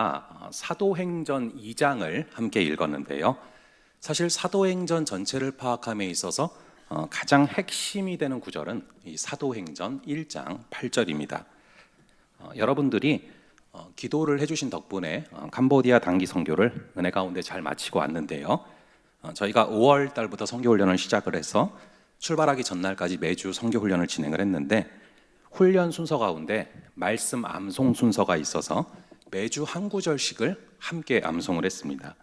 아, 사도행전 2장을 함께 읽었는데요. 사실 사도행전 전체를 파악함에 있어서 어, 가장 핵심이 되는 구절은 이 사도행전 1장 8절입니다. 어, 여러분들이 어, 기도를 해주신 덕분에 어, 캄보디아 단기 선교를 은혜 가운데 잘 마치고 왔는데요. 어, 저희가 5월 달부터 선교 훈련을 시작을 해서 출발하기 전날까지 매주 선교 훈련을 진행을 했는데 훈련 순서 가운데 말씀 암송 순서가 있어서 매주 한 구절씩을 함께 암송을 했습니다.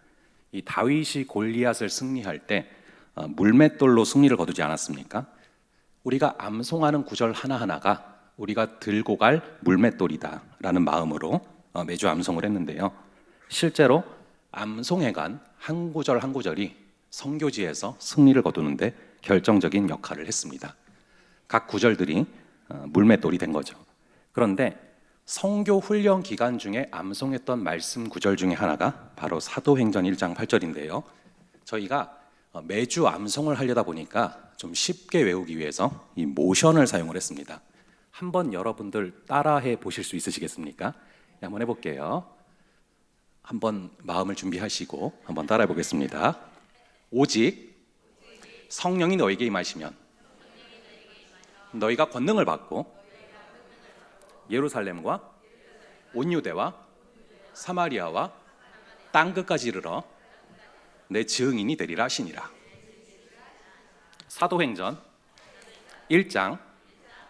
이 다윗이 골리앗을 승리할 때 어, 물맷돌로 승리를 거두지 않았습니까? 우리가 암송하는 구절 하나하나가 우리가 들고 갈 물맷돌이다라는 마음으로 어, 매주 암송을 했는데요. 실제로 암송해 간 한 구절 한 구절이 성교지에서 승리를 거두는데 결정적인 역할을 했습니다. 각 구절들이 어, 물맷돌이 된 거죠. 그런데 성교 훈련 기간 중에 암송했던 말씀 구절 중에 하나가 바로 사도행전 1장 8절인데요. 저희가 어, 매주 암송을 하려다 보니까 좀 쉽게 외우기 위해서 이 모션을 사용을 했습니다. 한번 여러분들 따라해 보실 수 있으시겠습니까? 네, 한번 해볼게요. 한번 마음을 준비하시고 한번 따라해 보겠습니다. 오직 성령이 너에게 임하시면 너희가 권능을 받고 예루살렘과 온 유대와 사마리아와 땅 끝까지 이르러 내 증인이 되리라 하시니라. 사도행전 1장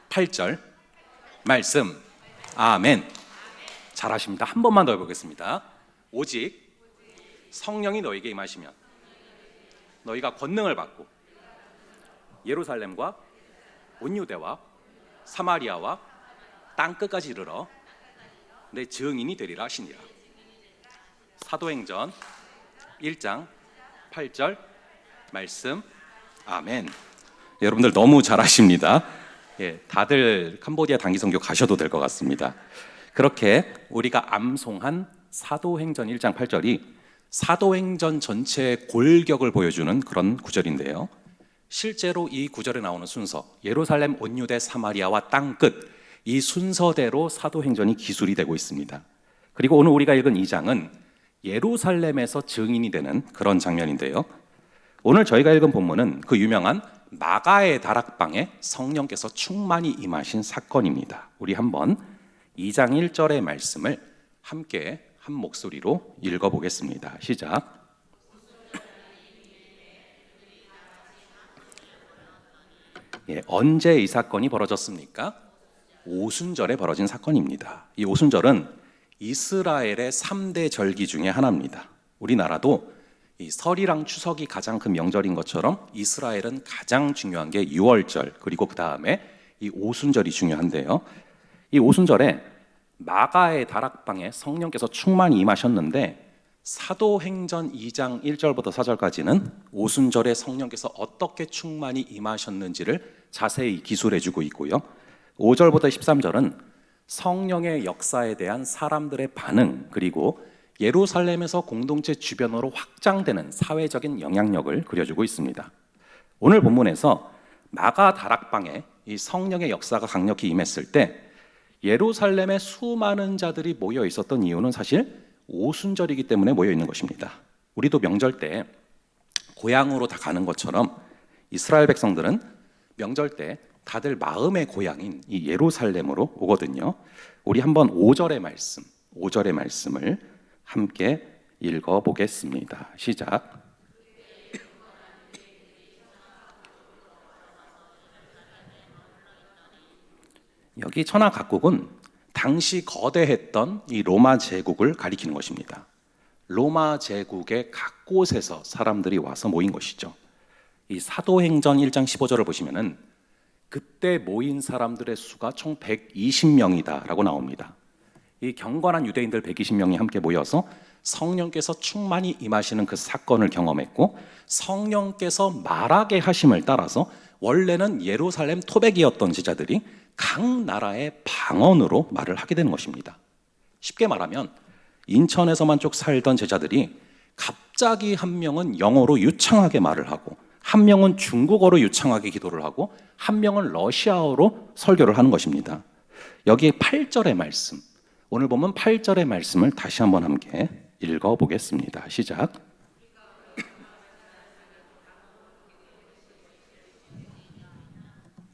8절 말씀 아멘. 잘하십니다. 한 번만 더 해보겠습니다. 오직 성령이 너에게 임하시면 너희가 권능을 받고 예루살렘과 온 유대와 사마리아와 땅 끝까지 이르러 내 증인이 되리라 하시니라. 사도행전 1장 8절 말씀 아멘. 여러분들 너무 잘하십니다. 예, 다들 캄보디아 단기 선교 가셔도 될 것 같습니다. 그렇게 우리가 암송한 사도행전 1장 8절이 사도행전 전체의 골격을 보여주는 그런 구절인데요. 실제로 이 구절에 나오는 순서 예루살렘 온유대 사마리아와 땅끝 이 순서대로 사도행전이 기술이 되고 있습니다. 그리고 오늘 우리가 읽은 이 장은 예루살렘에서 증인이 되는 그런 장면인데요. 오늘 저희가 읽은 본문은 그 유명한 마가의 다락방에 성령께서 충만히 임하신 사건입니다. 우리 한번 2장 1절의 말씀을 함께 한 목소리로 읽어 보겠습니다. 시작. 예, 언제 이 사건이 벌어졌습니까? 오순절에 벌어진 사건입니다. 이 오순절은 이스라엘의 3대 절기 중에 하나입니다. 우리나라도 이 설이랑 추석이 가장 큰 명절인 것처럼 이스라엘은 가장 중요한 게 6월절 그리고 그 다음에 이 오순절이 중요한데요. 이 오순절에 마가의 다락방에 성령께서 충만히 임하셨는데 사도행전 2장 1절부터 4절까지는 오순절에 성령께서 어떻게 충만히 임하셨는지를 자세히 기술해 주고 있고요. 5절부터 13절은 성령의 역사에 대한 사람들의 반응 그리고 예루살렘에서 공동체 주변으로 확장되는 사회적인 영향력을 그려주고 있습니다. 오늘 본문에서 마가 다락방에 이 성령의 역사가 강력히 임했을 때 예루살렘에 수많은 자들이 모여 있었던 이유는 사실 오순절이기 때문에 모여 있는 것입니다. 우리도 명절 때 고향으로 다 가는 것처럼 이스라엘 백성들은 명절 때 다들 마음의 고향인 이 예루살렘으로 오거든요. 우리 한번 5절의 말씀, 5절의 말씀을 함께 읽어 보겠습니다. 시작. 여기 천하 각국은 당시 거대했던 이 로마 제국을 가리키는 것입니다. 로마 제국의 각 곳에서 사람들이 와서 모인 것이죠. 이 사도행전 1장 15절을 보시면은 그때 모인 사람들의 수가 총 120명이다라고 나옵니다. 이 경건한 유대인들 120명이 함께 모여서 성령께서 충만히 임하시는 그 사건을 경험했고 성령께서 말하게 하심을 따라서 원래는 예루살렘 토백이었던 제자들이 각 나라의 방언으로 말을 하게 되는 것입니다. 쉽게 말하면 인천에서만 쭉 살던 제자들이 갑자기 한 명은 영어로 유창하게 말을 하고 한 명은 중국어로 유창하게 기도를 하고 한 명은 러시아어로 설교를 하는 것입니다. 여기에 8절의 말씀 오늘 보면 8절의 말씀을 다시 한번 함께 읽어 보겠습니다. 시작.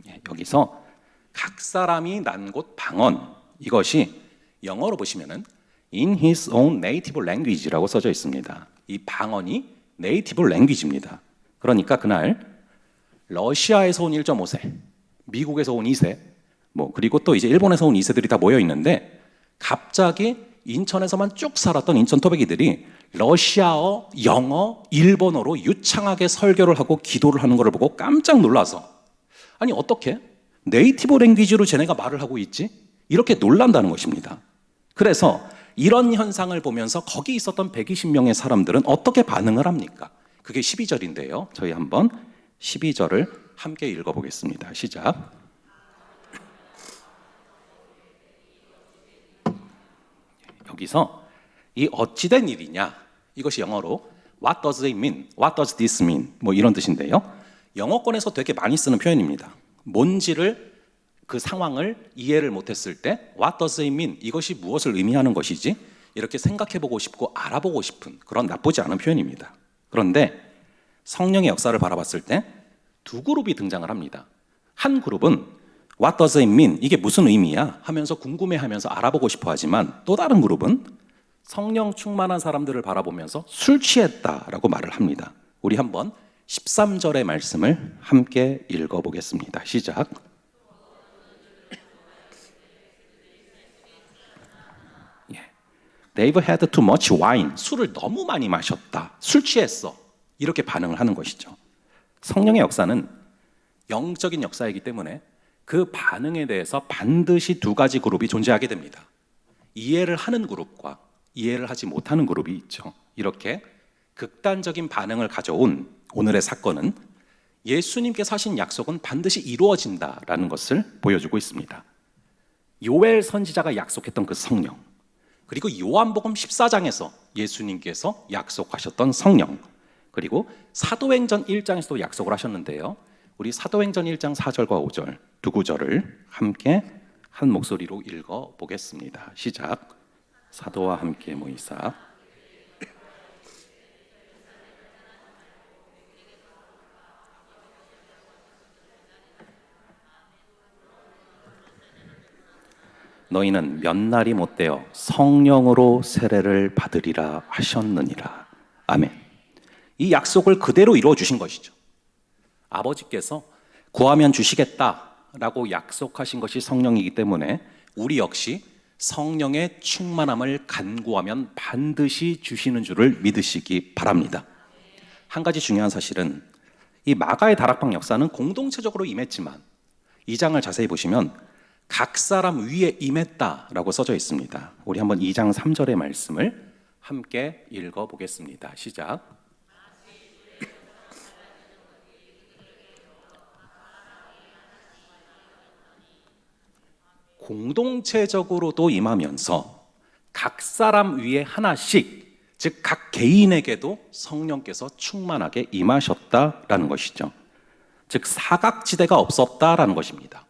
예, 여기서 각 사람이 난 곳 방언 이것이 영어로 보시면은 in his own native language라고 써져 있습니다. 이 방언이 네이티브 랭귀지입니다. 그러니까 그날 러시아에서 온 1.5세, 미국에서 온 2세, 뭐 그리고 또 이제 일본에서 온 2세들이 다 모여 있는데 갑자기 인천에서만 쭉 살았던 인천 토백이들이 러시아어, 영어, 일본어로 유창하게 설교를 하고 기도를 하는 것을 보고 깜짝 놀라서 아니 어떻게 네이티브 랭귀지로 쟤네가 말을 하고 있지? 이렇게 놀란다는 것입니다. 그래서 이런 현상을 보면서 거기 있었던 120명의 사람들은 어떻게 반응을 합니까? 그게 12절인데요. 저희 한번 12절을 함께 읽어보겠습니다. 시작. 여기서 이 어찌된 일이냐 이것이 영어로 What does it mean? What does this mean? 뭐 이런 뜻인데요. 영어권에서 되게 많이 쓰는 표현입니다. 뭔지를 그 상황을 이해를 못했을 때 What does it mean? 이것이 무엇을 의미하는 것이지? 이렇게 생각해보고 싶고 알아보고 싶은 그런 나쁘지 않은 표현입니다. 그런데 성령의 역사를 바라봤을 때 두 그룹이 등장을 합니다. 한 그룹은 What does it mean? 이게 무슨 의미야? 하면서 궁금해하면서 알아보고 싶어 하지만 또 다른 그룹은 성령 충만한 사람들을 바라보면서 술 취했다라고 말을 합니다. 우리 한번 13절의 말씀을 함께 읽어보겠습니다. 시작. 예. They've had too much wine. 술을 너무 많이 마셨다. 술 취했어. 이렇게 반응을 하는 것이죠. 성령의 역사는 영적인 역사이기 때문에 그 반응에 대해서 반드시 두 가지 그룹이 존재하게 됩니다. 이해를 하는 그룹과 이해를 하지 못하는 그룹이 있죠. 이렇게 극단적인 반응을 가져온 오늘의 사건은 예수님께서 하신 약속은 반드시 이루어진다라는 것을 보여주고 있습니다. 요엘 선지자가 약속했던 그 성령, 그리고 요한복음 14장에서 예수님께서 약속하셨던 성령, 그리고 사도행전 1장에서도 약속을 하셨는데요. 우리 사도행전 1장 4절과 5절 두 구절을 함께 한 목소리로 읽어 보겠습니다. 시작. 사도와 함께 모이사 너희는 몇 날이 못되어 성령으로 세례를 받으리라 하셨느니라. 아멘. 이 약속을 그대로 이루어 주신 것이죠. 아버지께서 구하면 주시겠다라고 약속하신 것이 성령이기 때문에 우리 역시 성령의 충만함을 간구하면 반드시 주시는 줄을 믿으시기 바랍니다. 한 가지 중요한 사실은 이 마가의 다락방 역사는 공동체적으로 임했지만 이 장을 자세히 보시면 각 사람 위에 임했다라고 써져 있습니다. 우리 한번 2장 3절의 말씀을 함께 읽어 보겠습니다. 시작. 공동체적으로도 임하면서 각 사람 위에 하나씩 즉 각 개인에게도 성령께서 충만하게 임하셨다라는 것이죠. 즉 사각지대가 없었다라는 것입니다.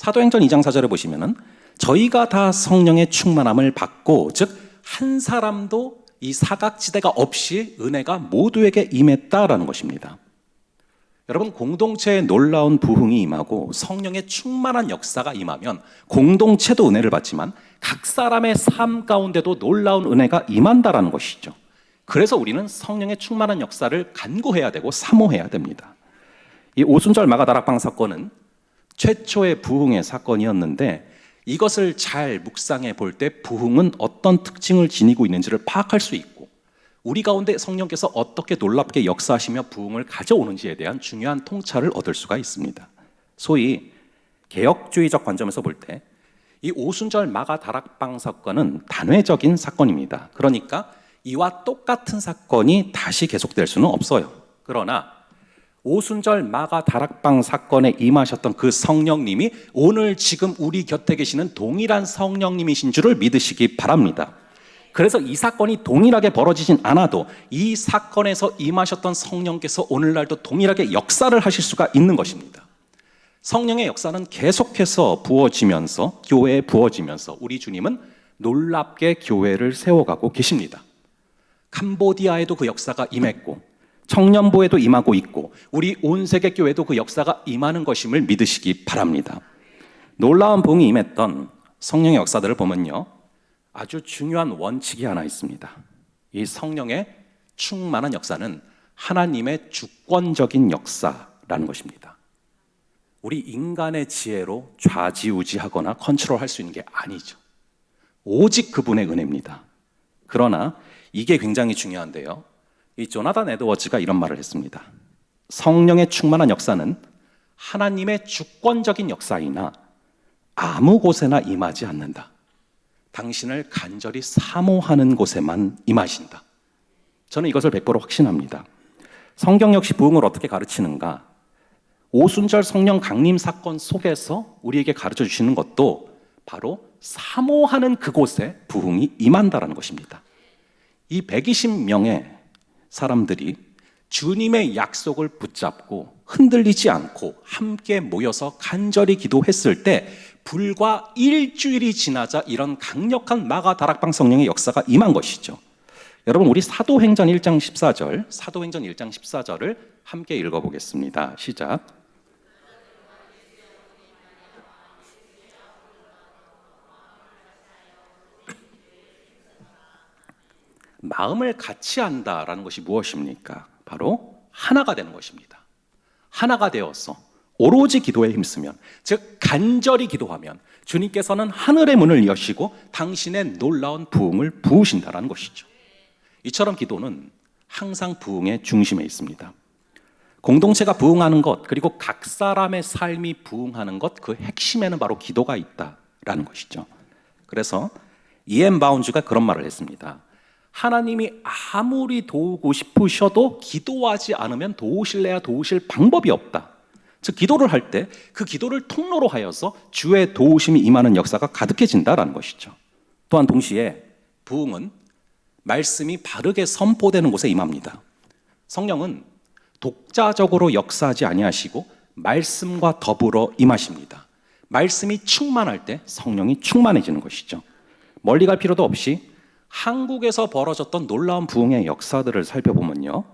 사도행전 2장 4절에 보시면은 저희가 다 성령의 충만함을 받고 즉 한 사람도 이 사각지대가 없이 은혜가 모두에게 임했다라는 것입니다. 여러분 공동체에 놀라운 부흥이 임하고 성령의 충만한 역사가 임하면 공동체도 은혜를 받지만 각 사람의 삶 가운데도 놀라운 은혜가 임한다라는 것이죠. 그래서 우리는 성령의 충만한 역사를 간구해야 되고 사모해야 됩니다. 이 오순절 마가다락방 사건은 최초의 부흥의 사건이었는데 이것을 잘 묵상해 볼 때 부흥은 어떤 특징을 지니고 있는지를 파악할 수 있고 우리 가운데 성령께서 어떻게 놀랍게 역사하시며 부흥을 가져오는지에 대한 중요한 통찰을 얻을 수가 있습니다. 소위 개혁주의적 관점에서 볼 때 이 오순절 마가 다락방 사건은 단회적인 사건입니다. 그러니까 이와 똑같은 사건이 다시 계속될 수는 없어요. 그러나 오순절 마가 다락방 사건에 임하셨던 그 성령님이 오늘 지금 우리 곁에 계시는 동일한 성령님이신 줄을 믿으시기 바랍니다. 그래서 이 사건이 동일하게 벌어지진 않아도 이 사건에서 임하셨던 성령께서 오늘날도 동일하게 역사를 하실 수가 있는 것입니다. 성령의 역사는 계속해서 부어지면서 교회에 부어지면서 우리 주님은 놀랍게 교회를 세워가고 계십니다. 캄보디아에도 그 역사가 임했고 청년부에도 임하고 있고 우리 온 세계 교회도 그 역사가 임하는 것임을 믿으시기 바랍니다. 놀라운 부흥이 임했던 성령의 역사들을 보면요. 아주 중요한 원칙이 하나 있습니다. 이 성령의 충만한 역사는 하나님의 주권적인 역사라는 것입니다. 우리 인간의 지혜로 좌지우지하거나 컨트롤할 수 있는 게 아니죠. 오직 그분의 은혜입니다. 그러나 이게 굉장히 중요한데요. 이 조나단 에드워즈가 이런 말을 했습니다. 성령의 충만한 역사는 하나님의 주권적인 역사이나 아무 곳에나 임하지 않는다. 당신을 간절히 사모하는 곳에만 임하신다. 저는 이것을 100% 확신합니다. 성경 역시 부흥을 어떻게 가르치는가? 오순절 성령 강림 사건 속에서 우리에게 가르쳐 주시는 것도 바로 사모하는 그곳에 부흥이 임한다라는 것입니다. 이 120명의 사람들이 주님의 약속을 붙잡고 흔들리지 않고 함께 모여서 간절히 기도했을 때 불과 일주일이 지나자 이런 강력한 마가 다락방 성령의 역사가 임한 것이죠. 여러분 우리 사도행전 1장 14절, 사도행전 1장 14절을 함께 읽어 보겠습니다. 시작. 마음을 같이 한다라는 것이 무엇입니까? 바로 하나가 되는 것입니다. 하나가 되어서 오로지 기도에 힘쓰면, 즉 간절히 기도하면 주님께서는 하늘의 문을 여시고 당신의 놀라운 부흥을 부으신다라는 것이죠. 이처럼 기도는 항상 부흥의 중심에 있습니다. 공동체가 부흥하는 것, 그리고 각 사람의 삶이 부흥하는 것, 그 핵심에는 바로 기도가 있다라는 것이죠. 그래서 이엠 바운즈가 그런 말을 했습니다. 하나님이 아무리 도우고 싶으셔도 기도하지 않으면 도우실래야 도우실 방법이 없다. 즉 기도를 할 때 그 기도를 통로로 하여서 주의 도우심이 임하는 역사가 가득해진다라는 것이죠. 또한 동시에 부흥은 말씀이 바르게 선포되는 곳에 임합니다. 성령은 독자적으로 역사하지 아니하시고 말씀과 더불어 임하십니다. 말씀이 충만할 때 성령이 충만해지는 것이죠. 멀리 갈 필요도 없이 한국에서 벌어졌던 놀라운 부흥의 역사들을 살펴보면요.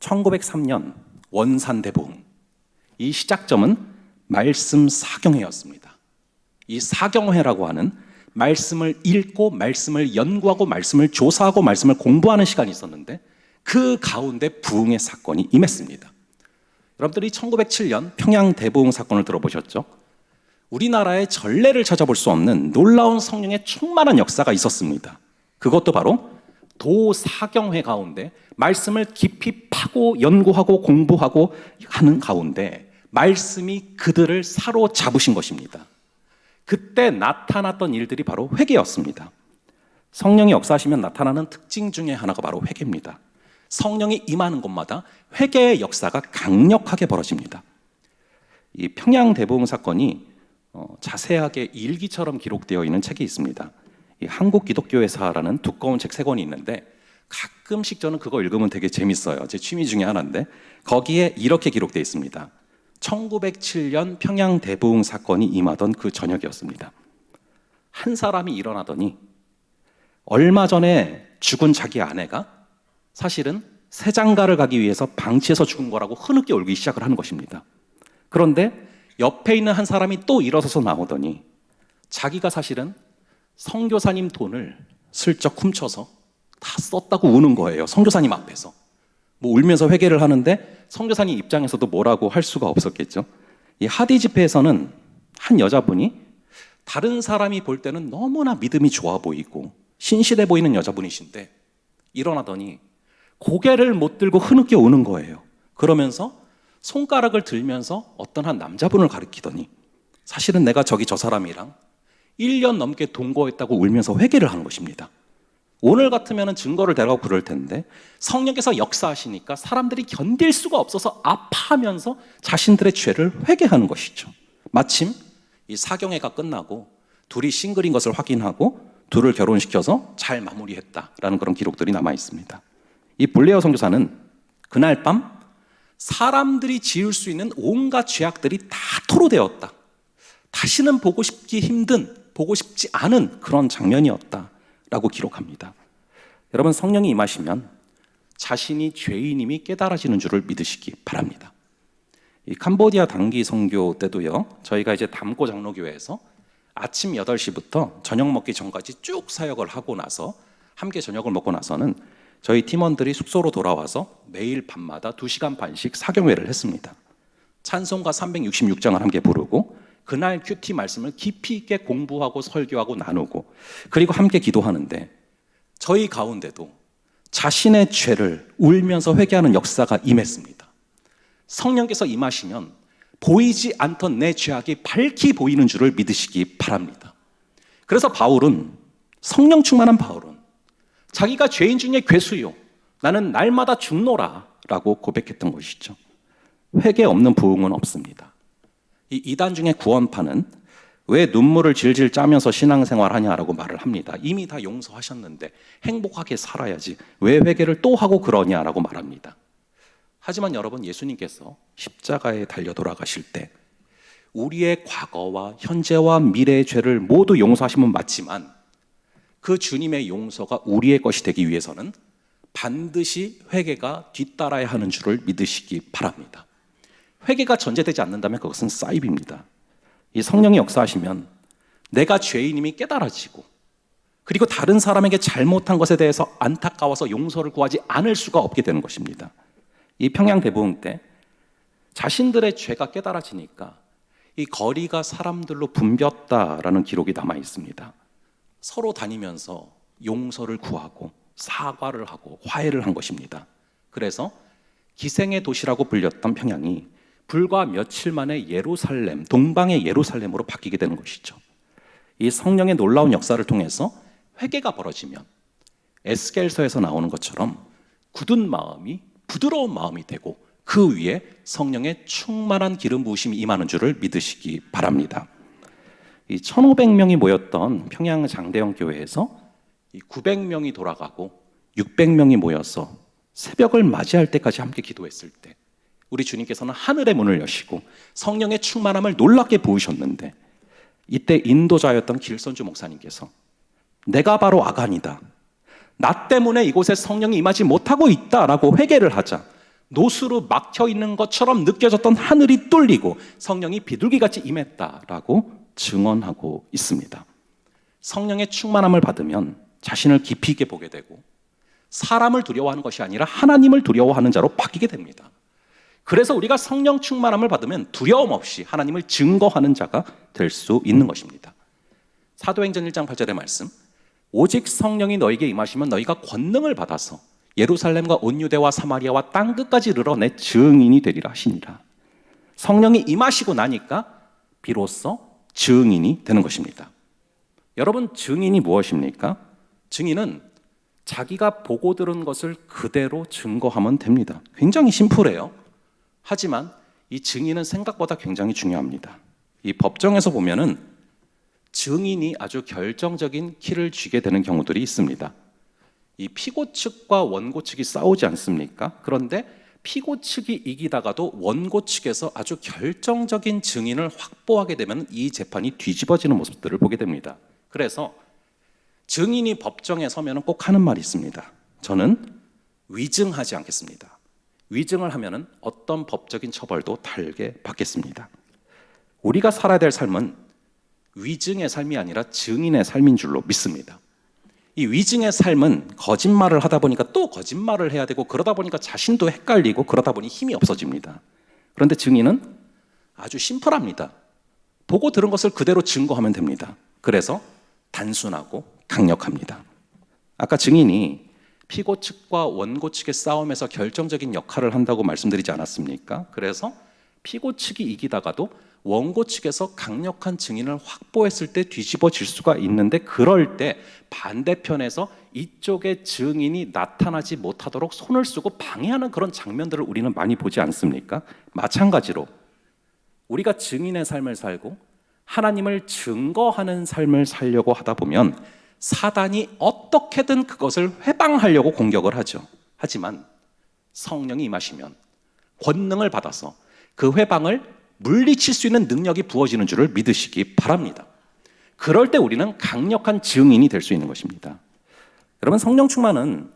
1903년 원산 대부흥. 이 시작점은 말씀 사경회였습니다. 이 사경회라고 하는 말씀을 읽고 말씀을 연구하고 말씀을 조사하고 말씀을 공부하는 시간이 있었는데 그 가운데 부흥의 사건이 임했습니다. 여러분들이 1907년 평양 대부흥 사건을 들어보셨죠? 우리나라의 전례를 찾아볼 수 없는 놀라운 성령의 충만한 역사가 있었습니다. 그것도 바로 도사경회 가운데 말씀을 깊이 파고 연구하고 공부하고 하는 가운데 말씀이 그들을 사로잡으신 것입니다. 그때 나타났던 일들이 바로 회개였습니다. 성령이 역사하시면 나타나는 특징 중에 하나가 바로 회개입니다. 성령이 임하는 곳마다 회개의 역사가 강력하게 벌어집니다. 이 평양 대부흥 사건이 어, 자세하게 일기처럼 기록되어 있는 책이 있습니다. 이 한국 기독교회사라는 두꺼운 책 세 권이 있는데 가끔씩 저는 그거 읽으면 되게 재밌어요. 제 취미 중에 하나인데 거기에 이렇게 기록되어 있습니다. 1907년 평양 대부흥 사건이 임하던 그 저녁이었습니다. 한 사람이 일어나더니 얼마 전에 죽은 자기 아내가 사실은 세장가를 가기 위해서 방치해서 죽은 거라고 흐느껴 울기 시작을 하는 것입니다. 그런데 옆에 있는 한 사람이 또 일어서서 나오더니 자기가 사실은 성교사님 돈을 슬쩍 훔쳐서 다 썼다고 우는 거예요. 성교사님 앞에서. 뭐 울면서 회개를 하는데 성교사님 입장에서도 뭐라고 할 수가 없었겠죠. 이 하디 집회에서는 한 여자분이 다른 사람이 볼 때는 너무나 믿음이 좋아 보이고 신실해 보이는 여자분이신데 일어나더니 고개를 못 들고 흐느껴 우는 거예요. 그러면서 손가락을 들면서 어떤 한 남자분을 가리키더니 사실은 내가 저기 저 사람이랑 1년 넘게 동거했다고 울면서 회개를 하는 것입니다. 오늘 같으면 증거를 대라고 그럴 텐데 성령께서 역사하시니까 사람들이 견딜 수가 없어서 아파하면서 자신들의 죄를 회개하는 것이죠. 마침 이 사경회가 끝나고 둘이 싱글인 것을 확인하고 둘을 결혼시켜서 잘 마무리했다라는 그런 기록들이 남아 있습니다. 이 블레어 선교사는 그날 밤 사람들이 지을 수 있는 온갖 죄악들이 다 토로되었다. 다시는 보고 싶기 힘든 보고 싶지 않은 그런 장면이었다라고 기록합니다. 여러분 성령이 임하시면 자신이 죄인임이 깨달아지는 줄을 믿으시기 바랍니다. 이 캄보디아 단기 선교 때도요. 저희가 이제 담고 장로교회에서 아침 8시부터 저녁 먹기 전까지 쭉 사역을 하고 나서 함께 저녁을 먹고 나서는 저희 팀원들이 숙소로 돌아와서 매일 밤마다 2시간 반씩 사경회를 했습니다. 찬송가 366장을 함께 부르고 그날 큐티 말씀을 깊이 있게 공부하고 설교하고 나누고 그리고 함께 기도하는데 저희 가운데도 자신의 죄를 울면서 회개하는 역사가 임했습니다. 성령께서 임하시면 보이지 않던 내 죄악이 밝히 보이는 줄을 믿으시기 바랍니다. 그래서 바울은 성령 충만한 바울은 자기가 죄인 중에 괴수요 나는 날마다 죽노라 라고 고백했던 것이죠. 회개 없는 부흥은 없습니다. 이 이단 중에 구원파는 왜 눈물을 질질 짜면서 신앙생활 하냐라고 말을 합니다. 이미 다 용서하셨는데 행복하게 살아야지 왜 회개를 또 하고 그러냐라고 말합니다. 하지만 여러분 예수님께서 십자가에 달려 돌아가실 때 우리의 과거와 현재와 미래의 죄를 모두 용서하시면 맞지만 그 주님의 용서가 우리의 것이 되기 위해서는 반드시 회개가 뒤따라야 하는 줄을 믿으시기 바랍니다. 회개가 전제되지 않는다면 그것은 사입입니다. 이 성령이 역사하시면 내가 죄인임이 깨달아지고 그리고 다른 사람에게 잘못한 것에 대해서 안타까워서 용서를 구하지 않을 수가 없게 되는 것입니다. 이 평양 대부흥 때 자신들의 죄가 깨달아지니까 이 거리가 사람들로 붐볐다라는 기록이 남아 있습니다. 서로 다니면서 용서를 구하고 사과를 하고 화해를 한 것입니다. 그래서 기생의 도시라고 불렸던 평양이 불과 며칠 만에 예루살렘, 동방의 예루살렘으로 바뀌게 되는 것이죠. 이 성령의 놀라운 역사를 통해서 회개가 벌어지면 에스겔서에서 나오는 것처럼 굳은 마음이 부드러운 마음이 되고 그 위에 성령의 충만한 기름 부으심이 임하는 줄을 믿으시기 바랍니다. 이 1,500명이 모였던 평양 장대영 교회에서 이 900명이 돌아가고 600명이 모여서 새벽을 맞이할 때까지 함께 기도했을 때 우리 주님께서는 하늘의 문을 여시고 성령의 충만함을 놀랍게 부으셨는데 이때 인도자였던 길선주 목사님께서 내가 바로 아간이다. 나 때문에 이곳에 성령이 임하지 못하고 있다라고 회개를 하자 노수로 막혀 있는 것처럼 느껴졌던 하늘이 뚫리고 성령이 비둘기같이 임했다라고 증언하고 있습니다. 성령의 충만함을 받으면 자신을 깊이 있게 보게 되고 사람을 두려워하는 것이 아니라 하나님을 두려워하는 자로 바뀌게 됩니다. 그래서 우리가 성령 충만함을 받으면 두려움 없이 하나님을 증거하는 자가 될 수 있는 것입니다. 사도행전 1장 8절의 말씀. 오직 성령이 너에게 임하시면 너희가 권능을 받아서 예루살렘과 온 유대와 사마리아와 땅 끝까지 이르러 내 증인이 되리라 하시니라. 성령이 임하시고 나니까 비로소 증인이 되는 것입니다. 여러분 증인이 무엇입니까? 증인은 자기가 보고 들은 것을 그대로 증거하면 됩니다. 굉장히 심플해요. 하지만 이 증인은 생각보다 굉장히 중요합니다. 이 법정에서 보면은 증인이 아주 결정적인 키를 쥐게 되는 경우들이 있습니다. 이 피고 측과 원고 측이 싸우지 않습니까? 그런데 피고 측이 이기다가도 원고 측에서 아주 결정적인 증인을 확보하게 되면 이 재판이 뒤집어지는 모습들을 보게 됩니다. 그래서 증인이 법정에 서면 꼭 하는 말이 있습니다. 저는 위증하지 않겠습니다. 위증을 하면은 어떤 법적인 처벌도 달게 받겠습니다. 우리가 살아야 될 삶은 위증의 삶이 아니라 증인의 삶인 줄로 믿습니다. 이 위증의 삶은 거짓말을 하다 보니까 또 거짓말을 해야 되고 그러다 보니까 자신도 헷갈리고 그러다 보니 힘이 없어집니다. 그런데 증인은 아주 심플합니다. 보고 들은 것을 그대로 증거하면 됩니다. 그래서 단순하고 강력합니다. 아까 증인이 피고 측과 원고 측의 싸움에서 결정적인 역할을 한다고 말씀드리지 않았습니까? 그래서 피고 측이 이기다가도 원고 측에서 강력한 증인을 확보했을 때 뒤집어질 수가 있는데 그럴 때 반대편에서 이쪽의 증인이 나타나지 못하도록 손을 쓰고 방해하는 그런 장면들을 우리는 많이 보지 않습니까? 마찬가지로 우리가 증인의 삶을 살고 하나님을 증거하는 삶을 살려고 하다 보면 사단이 어떻게든 그것을 회방하려고 공격을 하죠. 하지만 성령이 임하시면 권능을 받아서 그 회방을 물리칠 수 있는 능력이 부어지는 줄을 믿으시기 바랍니다. 그럴 때 우리는 강력한 증인이 될 수 있는 것입니다. 여러분 성령 충만은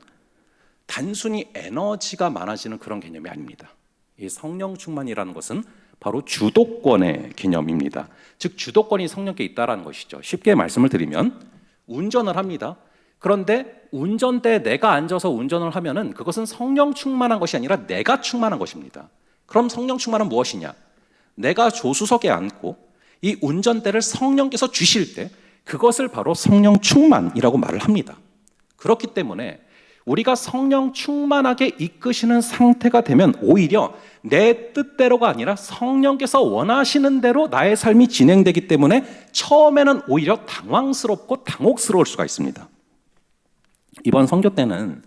단순히 에너지가 많아지는 그런 개념이 아닙니다. 이 성령 충만이라는 것은 바로 주도권의 개념입니다. 즉 주도권이 성령께 있다라는 것이죠. 쉽게 말씀을 드리면 운전을 합니다. 그런데 운전대에 내가 앉아서 운전을 하면은 그것은 성령 충만한 것이 아니라 내가 충만한 것입니다. 그럼 성령 충만은 무엇이냐? 내가 조수석에 앉고 이 운전대를 성령께서 주실 때 그것을 바로 성령 충만이라고 말을 합니다. 그렇기 때문에 우리가 성령 충만하게 이끄시는 상태가 되면 오히려 내 뜻대로가 아니라 성령께서 원하시는 대로 나의 삶이 진행되기 때문에 처음에는 오히려 당황스럽고 당혹스러울 수가 있습니다. 이번 선교 때는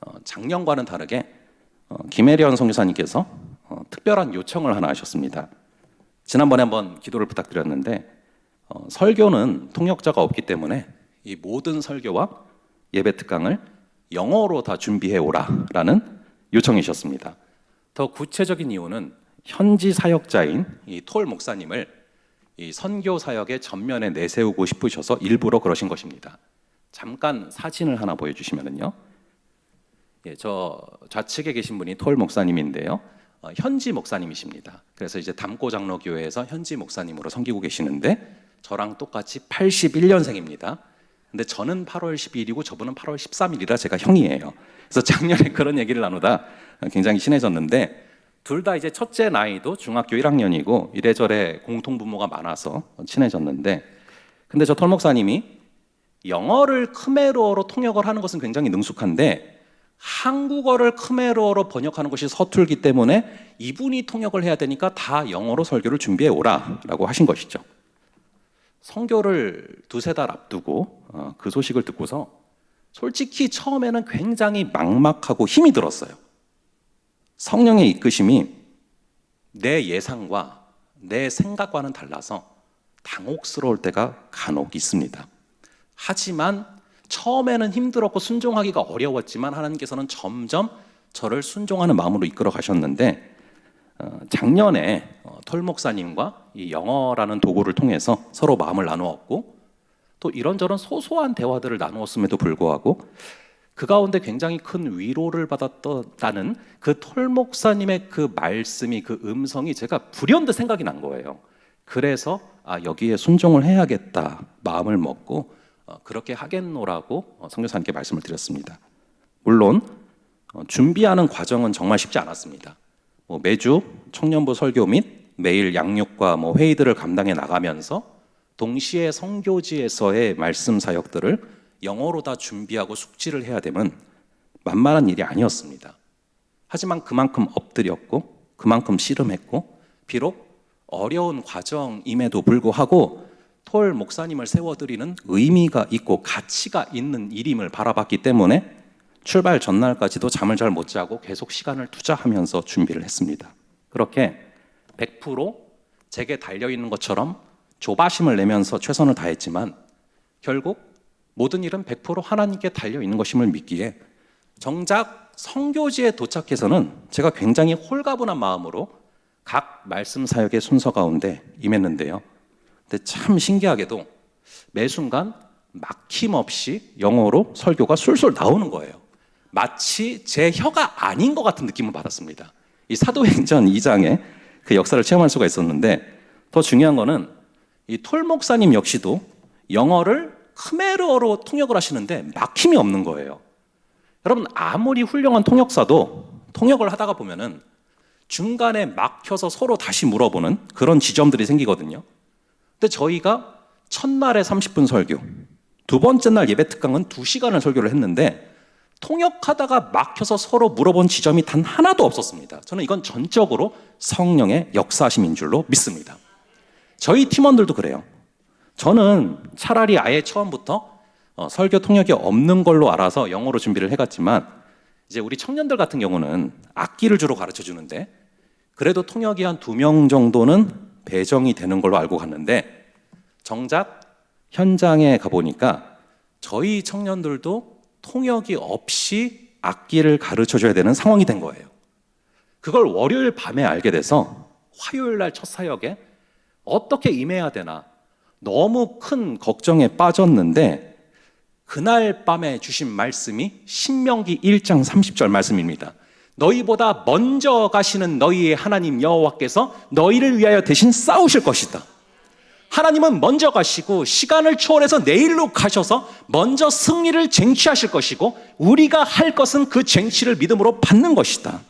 어, 작년과는 다르게 어, 김혜련 선교사님께서 어, 특별한 요청을 하나 하셨습니다. 지난번에 한번 기도를 부탁드렸는데 어, 설교는 통역자가 없기 때문에 이 모든 설교와 예배 특강을 영어로 다 준비해 오라라는 요청이셨습니다. 더 구체적인 이유는 현지 사역자인 이 톨 목사님을 이 선교 사역의 전면에 내세우고 싶으셔서 일부러 그러신 것입니다. 잠깐 사진을 하나 보여주시면은요. 예, 저 좌측에 계신 분이 톨 목사님인데요. 어, 현지 목사님이십니다. 그래서 이제 담고 장로교회에서 현지 목사님으로 섬기고 계시는데 저랑 똑같이 81년생입니다. 근데 저는 8월 12일이고 저분은 8월 13일이라 제가 형이에요. 그래서 작년에 그런 얘기를 나누다 굉장히 친해졌는데 둘 다 이제 첫째 나이도 중학교 1학년이고 이래저래 공통 부모가 많아서 친해졌는데 근데 저톨 목사님이 영어를 크메르어로 통역을 하는 것은 굉장히 능숙한데 한국어를 크메르어로 번역하는 것이 서툴기 때문에 이분이 통역을 해야 되니까 다 영어로 설교를 준비해 오라라고 하신 것이죠. 성교를 두세 달 앞두고 어, 그 소식을 듣고서 솔직히 처음에는 굉장히 막막하고 힘이 들었어요. 성령의 이끄심이 내 예상과 내 생각과는 달라서 당혹스러울 때가 간혹 있습니다. 하지만 처음에는 힘들었고 순종하기가 어려웠지만 하나님께서는 점점 저를 순종하는 마음으로 이끌어 가셨는데 어, 작년에 어, 톨 목사님과 이 영어라는 도구를 통해서 서로 마음을 나누었고 또 이런저런 소소한 대화들을 나누었음에도 불구하고 그 가운데 굉장히 큰 위로를 받았다는 그 톨 목사님의 그 말씀이 그 음성이 제가 불현듯 생각이 난 거예요. 그래서 아 여기에 순종을 해야겠다 마음을 먹고 어, 그렇게 하겠노라고 어, 성교사님께 말씀을 드렸습니다. 물론 어, 준비하는 과정은 정말 쉽지 않았습니다. 뭐 매주 청년부 설교 및 매일 양육과 뭐 회의들을 감당해 나가면서 동시에 성교지에서의 말씀 사역들을 영어로 다 준비하고 숙지를 해야 되면 만만한 일이 아니었습니다. 하지만 그만큼 엎드렸고 그만큼 씨름했고 비록 어려운 과정임에도 불구하고 톨 목사님을 세워드리는 의미가 있고 가치가 있는 일임을 바라봤기 때문에 출발 전날까지도 잠을 잘 못 자고 계속 시간을 투자하면서 준비를 했습니다. 그렇게 100% 제게 달려 있는 것처럼 조바심을 내면서 최선을 다했지만 결국 모든 일은 100% 하나님께 달려 있는 것임을 믿기에 정작 성교지에 도착해서는 제가 굉장히 홀가분한 마음으로 각 말씀 사역의 순서 가운데 임했는데요. 근데 참 신기하게도 매 순간 막힘없이 영어로 설교가 술술 나오는 거예요. 마치 제 혀가 아닌 것 같은 느낌을 받았습니다. 이 사도행전 2장의 그 역사를 체험할 수가 있었는데 더 중요한 거는 이 톨 목사님 역시도 영어를 크메르어로 통역을 하시는데 막힘이 없는 거예요. 여러분 아무리 훌륭한 통역사도 통역을 하다가 보면은 중간에 막혀서 서로 다시 물어보는 그런 지점들이 생기거든요. 근데 저희가 첫날에 30분 설교, 두 번째 날 예배 특강은 2시간을 설교를 했는데 통역하다가 막혀서 서로 물어본 지점이 단 하나도 없었습니다. 저는 이건 전적으로 성령의 역사심인 줄로 믿습니다. 저희 팀원들도 그래요. 저는 차라리 아예 처음부터 어, 설교 통역이 없는 걸로 알아서 영어로 준비를 해갔지만 이제 우리 청년들 같은 경우는 악기를 주로 가르쳐 주는데 그래도 통역이 한 두 명 정도는 배정이 되는 걸로 알고 갔는데 정작 현장에 가보니까 저희 청년들도 통역이 없이 악기를 가르쳐 줘야 되는 상황이 된 거예요. 그걸 월요일 밤에 알게 돼서 화요일 날 첫 사역에 어떻게 임해야 되나 너무 큰 걱정에 빠졌는데 그날 밤에 주신 말씀이 신명기 1장 30절 말씀입니다. 너희보다 먼저 가시는 너희의 하나님 여호와께서 너희를 위하여 대신 싸우실 것이다. 하나님은 먼저 가시고 시간을 초월해서 내일로 가셔서 먼저 승리를 쟁취하실 것이고 우리가 할 것은 그 쟁취를 믿음으로 받는 것이다.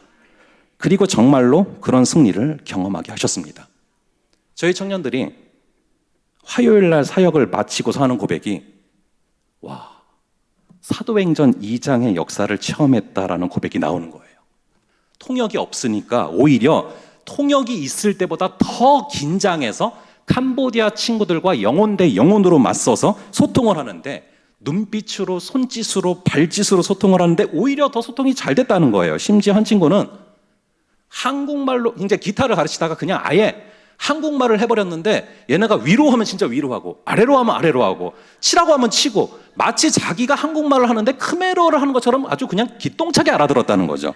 그리고 정말로 그런 승리를 경험하게 하셨습니다. 저희 청년들이 화요일 날 사역을 마치고서 하는 고백이 와 사도행전 2장의 역사를 체험했다라는 고백이 나오는 거예요. 통역이 없으니까 오히려 통역이 있을 때보다 더 긴장해서 캄보디아 친구들과 영혼 대 영혼으로 맞서서 소통을 하는데 눈빛으로 손짓으로 발짓으로 소통을 하는데 오히려 더 소통이 잘 됐다는 거예요. 심지어 한 친구는 한국말로 이제 기타를 가르치다가 그냥 아예 한국말을 해버렸는데 얘네가 위로 하면 진짜 위로 하고 아래로 하면 아래로 하고 치라고 하면 치고 마치 자기가 한국말을 하는데 크메로를 하는 것처럼 아주 그냥 기똥차게 알아들었다는 거죠.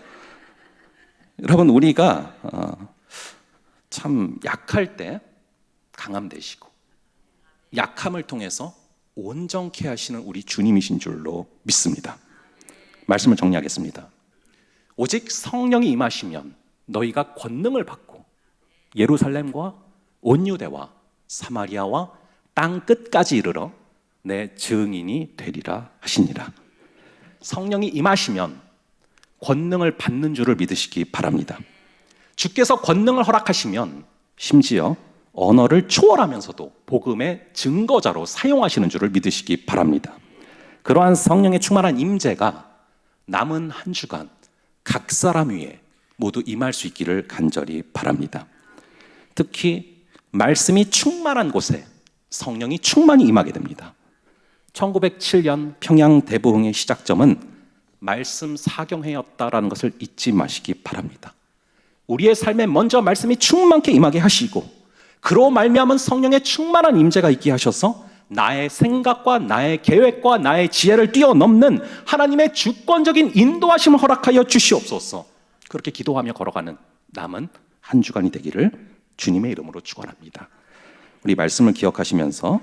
여러분 우리가 어, 참 약할 때 강함 되시고 약함을 통해서 온전케 하시는 우리 주님이신 줄로 믿습니다. 말씀을 정리하겠습니다. 오직 성령이 임하시면 너희가 권능을 받고 예루살렘과 온 유대와 사마리아와 땅 끝까지 이르러 내 증인이 되리라 하시니라. 성령이 임하시면 권능을 받는 줄을 믿으시기 바랍니다. 주께서 권능을 허락하시면 심지어 언어를 초월하면서도 복음의 증거자로 사용하시는 줄을 믿으시기 바랍니다. 그러한 성령의 충만한 임재가 남은 한 주간 각 사람 위에 모두 임할 수 있기를 간절히 바랍니다. 특히 말씀이 충만한 곳에 성령이 충만히 임하게 됩니다. 1907년 평양 대부흥의 시작점은 말씀 사경회였다라는 것을 잊지 마시기 바랍니다. 우리의 삶에 먼저 말씀이 충만케 임하게 하시고 그로 말미암은 성령의 충만한 임재가 있게 하셔서 나의 생각과 나의 계획과 나의 지혜를 뛰어넘는 하나님의 주권적인 인도하심을 허락하여 주시옵소서. 그렇게 기도하며 걸어가는 남은 한 주간이 되기를 주님의 이름으로 축원합니다. 우리 말씀을 기억하시면서